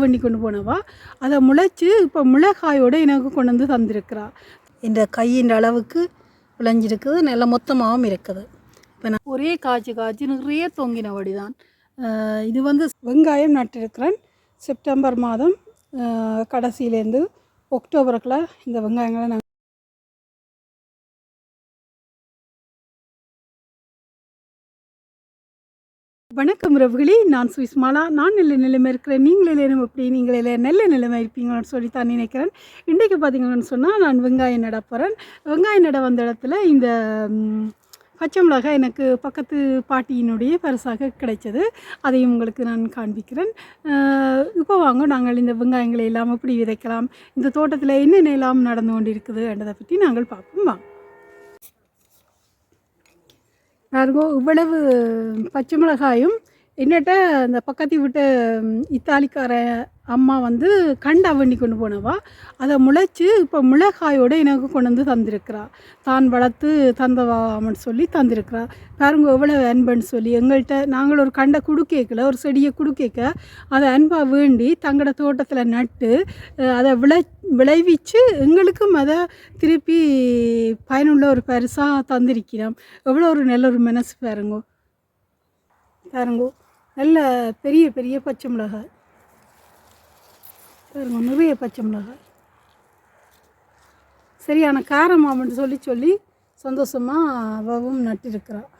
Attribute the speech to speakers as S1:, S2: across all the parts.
S1: வண்டி கொண்டு போனவா? அதை முளைச்சி இப்போ மிளகாயோடு எனக்கு கொண்டு வந்து தந்திருக்கிறா. இந்த கையின் அளவுக்கு விளைஞ்சிருக்குது நல்ல மொத்தமாகவும் இருக்குது. இப்போ நான் ஒரே காய்ச்சி காய்ச்சி நிறைய தொங்கின வடிதான். இது வந்து வெங்காயம் நட்டிருக்கிறேன். செப்டம்பர் மாதம் கடைசியிலேருந்து அக்டோபருக்குள்ள இந்த வெங்காயங்களை நான் வணக்கம் ரவுகளே நான் சுவிஸ்மாலா. நான் நல்ல நிலைமை இருக்கிறேன். நீங்களே நம்ம எப்படி நீங்களே நல்ல நிலைமை இருப்பீங்கன்னு சொல்லி தான் நினைக்கிறேன். இன்றைக்கு பார்த்தீங்கன்னு சொன்னால் நான் வெங்காயம் நட போகிறேன் வெங்காயம் நட வந்த இடத்துல இந்த பச்சை மிளகாய் எனக்கு பக்கத்து பாட்டியினுடைய பரிசாக கிடைச்சது. அதையும் உங்களுக்கு நான் காண்பிக்கிறேன். இப்போ வாங்க நாங்கள் இந்த வெங்காயங்களை எல்லாம் எப்படி விதைக்கலாம் இந்த தோட்டத்தில் என்னென்ன எல்லாம் நடந்து கொண்டிருக்குது என்றதை பற்றி நாங்கள் பார்ப்போம். வாங்க. பாருங்க இவ்வளவு பச்சை மிளகாயும் என்னட்ட அந்த பக்கத்து வீட்டு இத்தாலிக்கார அம்மா வந்து கண்டா வண்டி கொண்டு போனவா? அதை முளைச்சி இப்போ மிளகாயோடு எனக்கு கொண்டு வந்து தந்திருக்கிறா. தான் வளர்த்து தந்தவாமன்னு சொல்லி தந்திருக்கிறா. பாருங்க எவ்வளோ அன்புன்னு சொல்லி எங்கள்கிட்ட நாங்கள் ஒரு கண்டை குடுக்கேக்கல ஒரு செடியை குடுக்கேக்க அதை அன்பாக வேண்டி தங்களோட தோட்டத்தில் நட்டு அதை விளை விளைவிச்சு எங்களுக்கும் அதை திருப்பி பயனுள்ள ஒரு பரிசாக தந்திருக்கிறோம். எவ்வளோ ஒரு நல்ல ஒரு மனசு பாருங்கோ. பாருங்கோ. நல்ல பெரிய பெரிய பச்சை மிளகாய். பாருங்க நிறைய பச்சை மிளகாய். சரியான காரமாமன்னு சொல்லி சொல்லி சந்தோஷமாக அவவும் நட்டிருக்கிறாள்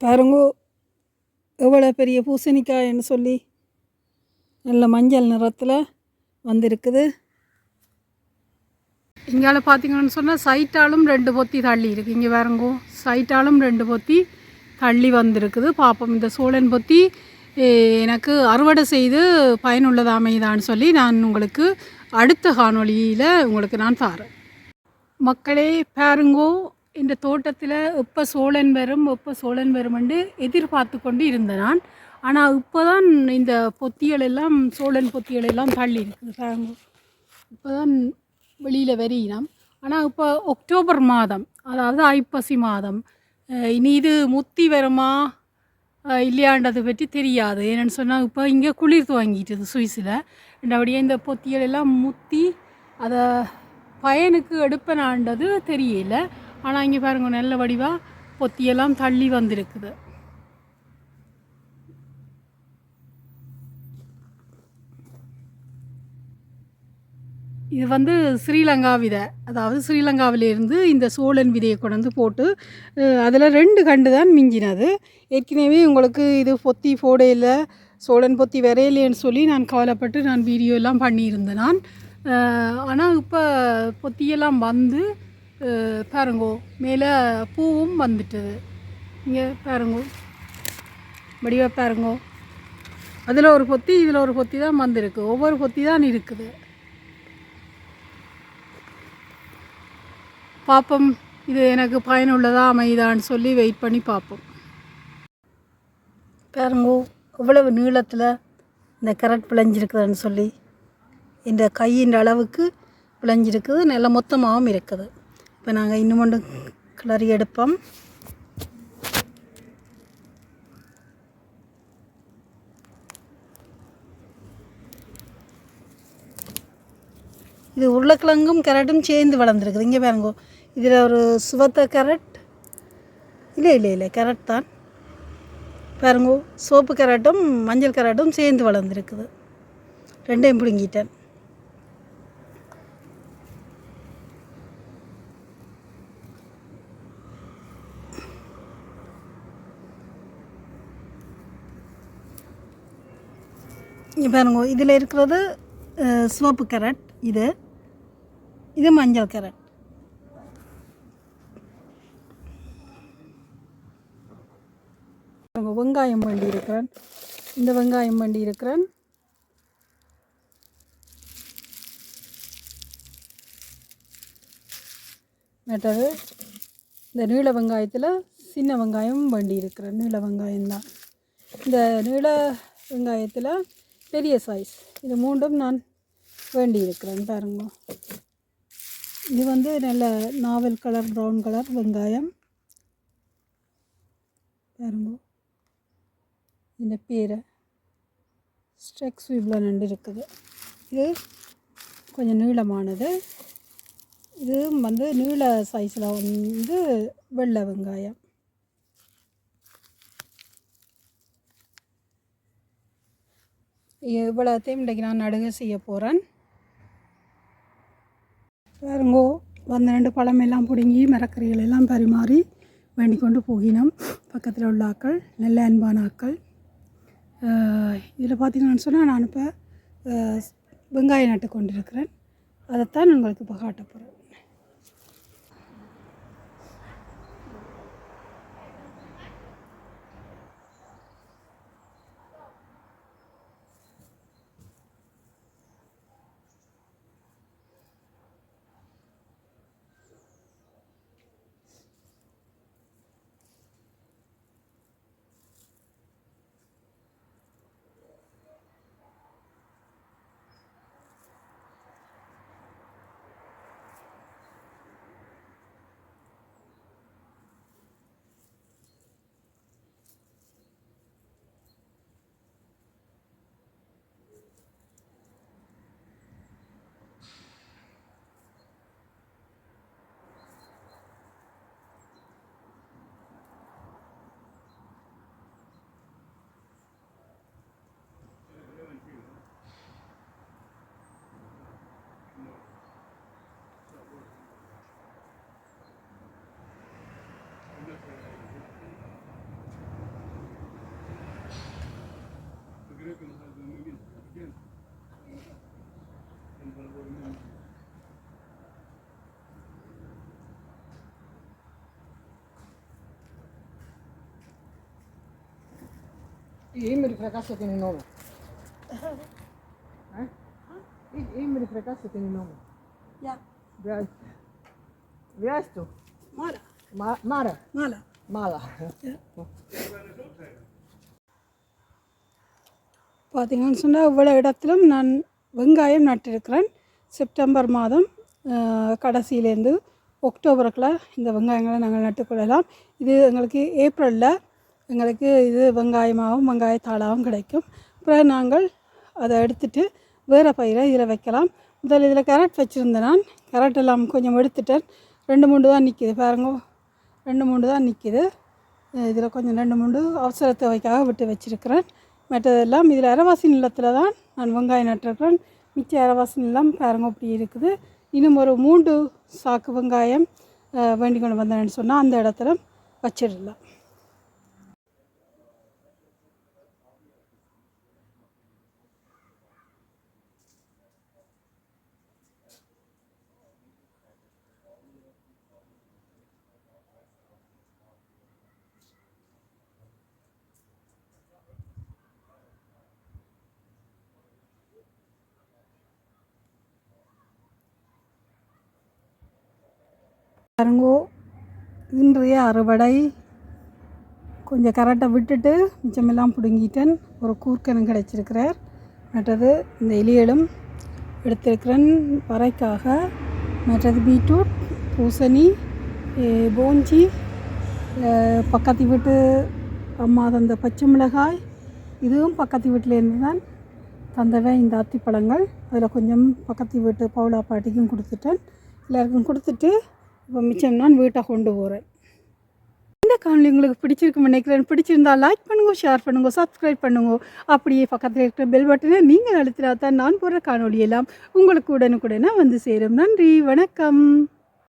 S1: பாருங்கோ எவ்வளோ பெரிய பூசணிக்காய்ன்னு சொல்லி நல்ல மஞ்சள் நிறத்தில் வந்திருக்குது. இங்கால பார்த்தீங்கன்னு சொன்னால் சைட்டாலும் ரெண்டு பொத்தி தள்ளி இருக்குது இங்கே வேறங்கோ சைட்டாலும் ரெண்டு பொத்தி தள்ளி வந்திருக்குது. பார்ப்போம் இந்த சோழன் பொத்தி எனக்கு அறுவடை செய்து பயனுள்ளது அமைதான்னு சொல்லி நான் உங்களுக்கு அடுத்த காணொலியில் உங்களுக்கு நான் தாரேன். மக்களே பாருங்கோ இந்த தோட்டத்தில் எப்போ சோழன் வரும் எப்போ சோழன் வரும்னு எதிர்பார்த்து கொண்டு இருந்தேன் நான் ஆனால் இப்போ தான் இந்த பொத்திகள் எல்லாம் சோழன் பொத்திகள் எல்லாம் தள்ளி இருக்குது இப்போ தான் வெளியில் வரியினம் ஆனால் இப்போ அக்டோபர் மாதம் அதாவது ஐப்பசி மாதம் இனி இது முத்தி வருமா அஹ் இல்லையான்றதை பற்றி தெரியாது. என்னென்னு சொன்னால் இப்போ இங்கே குளிர் துவங்கிட்டுது சுவிஸில். அப்படியே இந்த பொத்திகள் எல்லாம் முத்தி அதை பயனுக்கு எடுப்பனான்றது தெரியல. ஆனால் இங்கே பாருங்க நல்ல வடிவாக பொத்தியெல்லாம் தள்ளி வந்திருக்குது. இது வந்து ஸ்ரீலங்கா விதை. அதாவது ஸ்ரீலங்காவிலேருந்து இந்த சோழன் விதையை கொண்டு போட்டு அதில் ரெண்டு கண்டு தான் மிஞ்சினது. ஏற்கனவே உங்களுக்கு இது பொத்தி போடையில் சோழன் பொத்தி விரையிலேன்னு சொல்லி நான் கவலைப்பட்டு நான் வீடியோ எல்லாம் பண்ணியிருந்தேன் நான். ஆனால் இப்போ பொத்தியெல்லாம் வந்து பாருங்கோ மேலே பூவும் வந்துட்டது. இங்கே பாருங்கோ வடிவாக பாருங்கோ. அதில் ஒரு பொத்தி இதில் ஒரு பொத்தி தான் வந்திருக்கு. ஒவ்வொரு பொத்தி தான் இருக்குது. பார்ப்போம் இது எனக்கு பயனுள்ளதாக அமைதான்னு சொல்லி வெயிட் பண்ணி பார்ப்போம் பாருங்கோ இவ்வளவு நீளத்தில் இந்த கரட் விளைஞ்சிருக்குதுன்னு சொல்லி. இந்த கையின் அளவுக்கு விளைஞ்சிருக்குது நல்ல மொத்தமாகவும் இருக்குது. இப்போ நாங்கள் இன்னும் ஒன்று கிளறி எடுப்போம். இது உருளைக்கிழங்கும் கேரட்டும் சேர்ந்து வளர்ந்துருக்குது. இங்கே பாருங்க. இதில் ஒரு சுவத்த கேரட் இல்லை இல்லை இல்லை கேரட் தான். பாருங்க. சோப்பு கேரட்டும் மஞ்சள் கேரட்டும் சேர்ந்து வளர்ந்துருக்குது. ரெண்டையும் பிடுங்கிட்டேன். இங்கே பாருங்க இதில் இருக்கிறது சிவப்பு கேரட் இது. இது மஞ்சள் கேரட். வெங்காயம் வண்டி இருக்கிறேன். இந்த வெங்காயம் வண்டி இருக்கிறேன். மற்றது இந்த நீல வெங்காயத்தில் சின்ன வெங்காயம் வண்டி இருக்கிறேன். நீல வெங்காயம் தான். இந்த நீல வெங்காயத்தில் பெரிய சைஸ் இது மூண்டும் நான் வேண்டியிருக்கிறேன் பாருங்க. இது வந்து நல்ல நாவல் கலர் ப்ரௌன் கலர் வெங்காயம். பாருங்க. இந்த பீரை. ஸ்ட்ரெக்ஸ் இவ்வளோ நண்டு இருக்குது. இது கொஞ்சம் நீளமானது. இது வந்து நீள சைஸில் வந்து வெள்ளை வெங்காயம். இவ்வளோத்தையும் இன்றைக்கி நான் நடுக செய்ய போகிறேன். பாருங்கோ வந்த ரெண்டு பழமெல்லாம் பிடுங்கி மரக்கறிகள் எல்லாம் பரிமாறி வேண்டிக் கொண்டு போகினோம். பக்கத்தில் உள்ள ஆக்கள் நல்ல அன்பான ஆக்கள். இதில் பார்த்தீங்கன்னு சொன்னால் நான் இப்போ வெங்காயம் நட்டு கொண்டிருக்கிறேன். அதைத்தான் உங்களுக்கு இப்போ காட்ட போகிறேன்.
S2: I Imri fracasso tiene nome. Eh? I Imri fracasso tiene nome.
S1: Yeah
S2: Viasto.
S1: Mala
S2: Ma- Mara.
S1: Mala
S2: Mala.
S1: பார்த்தீங்கன்னு சொன்னால் இவ்வளோ இடத்திலும் நான் வெங்காயம் நட்டிருக்கிறேன் செப்டம்பர் மாதம் கடைசியிலேருந்து அக்டோபருக்குள்ள இந்த வெங்காயங்களை நாங்கள் நட்டுக்கொள்ளலாம் இது எங்களுக்கு ஏப்ரலில் எங்களுக்கு இது வெங்காயமாகவும் வெங்காயத்தாளாகவும் கிடைக்கும். அப்புறம் நாங்கள் அதை எடுத்துட்டு வேறு பயிரை இதில் வைக்கலாம். முதல்ல இதில் கேரட் வச்சுருந்தேன் நான். கேரட் எல்லாம் கொஞ்சம் எடுத்துட்டேன். ரெண்டு மூண்டு தான் நிற்கிது பாருங்க. ரெண்டு மூண்டு தான் நிற்கிது இதில் கொஞ்சம் ரெண்டு மூண்டு அவசர தேவைக்காக விட்டு வச்சுருக்கிறேன். மற்றதெல்லாம் இதில் அரவாசி நிலத்தில் தான் நான் வெங்காயம் நட்டிருக்கிறேன். மிச்ச அரவாசி நிலம் பாருங்க அப்படி இருக்குது. இன்னும் ஒரு மூன்று சாக்கு வெங்காயம் அஹ், வேண்டிக் கொண்டு வந்தேன்னு சொன்னால் அந்த இடத்துல வச்சிடலாம். பாருங்கோ இன்றைய அறுவடை. கொஞ்சம் கரெக்டாக விட்டுட்டு மிச்சமெல்லாம் பிடுங்கிட்டேன். ஒரு கூர்க்கனும் கிடச்சிருக்கிறார். மற்றது இந்த எலியலும் எடுத்திருக்கிறேன். வரைக்காக. மற்றது பீட்ரூட் பூசணி போஞ்சி பக்கத்து வீட்டு அம்மா தந்த பச்சை மிளகாய். இதுவும் பக்கத்து வீட்டிலேருந்து தான் தந்தவை இந்த அத்திப்பழங்கள் அதில் கொஞ்சம் பக்கத்து வீட்டு பவுலா பாட்டிக்கும் கொடுத்துட்டேன். எல்லாருக்கும் கொடுத்துட்டு இப்போ மிச்சம் நான் வீட்டை கொண்டு போகிறேன் இந்த காணொலி உங்களுக்கு பிடிச்சிருக்கும் நினைக்கிறேன். பிடிச்சிருந்தா லைக் பண்ணுங்க ஷேர் பண்ணுங்க சப்ஸ்கிரைப் பண்ணுங்க. அப்படியே பக்கத்தில் இருக்கிற பெல் பட்டனை நீங்கள் அழுத்தினா தான் நான் போடுற காணொலி எல்லாம் உங்களுக்கு உடனுக்குடனே வந்து சேரும். நன்றி வணக்கம்.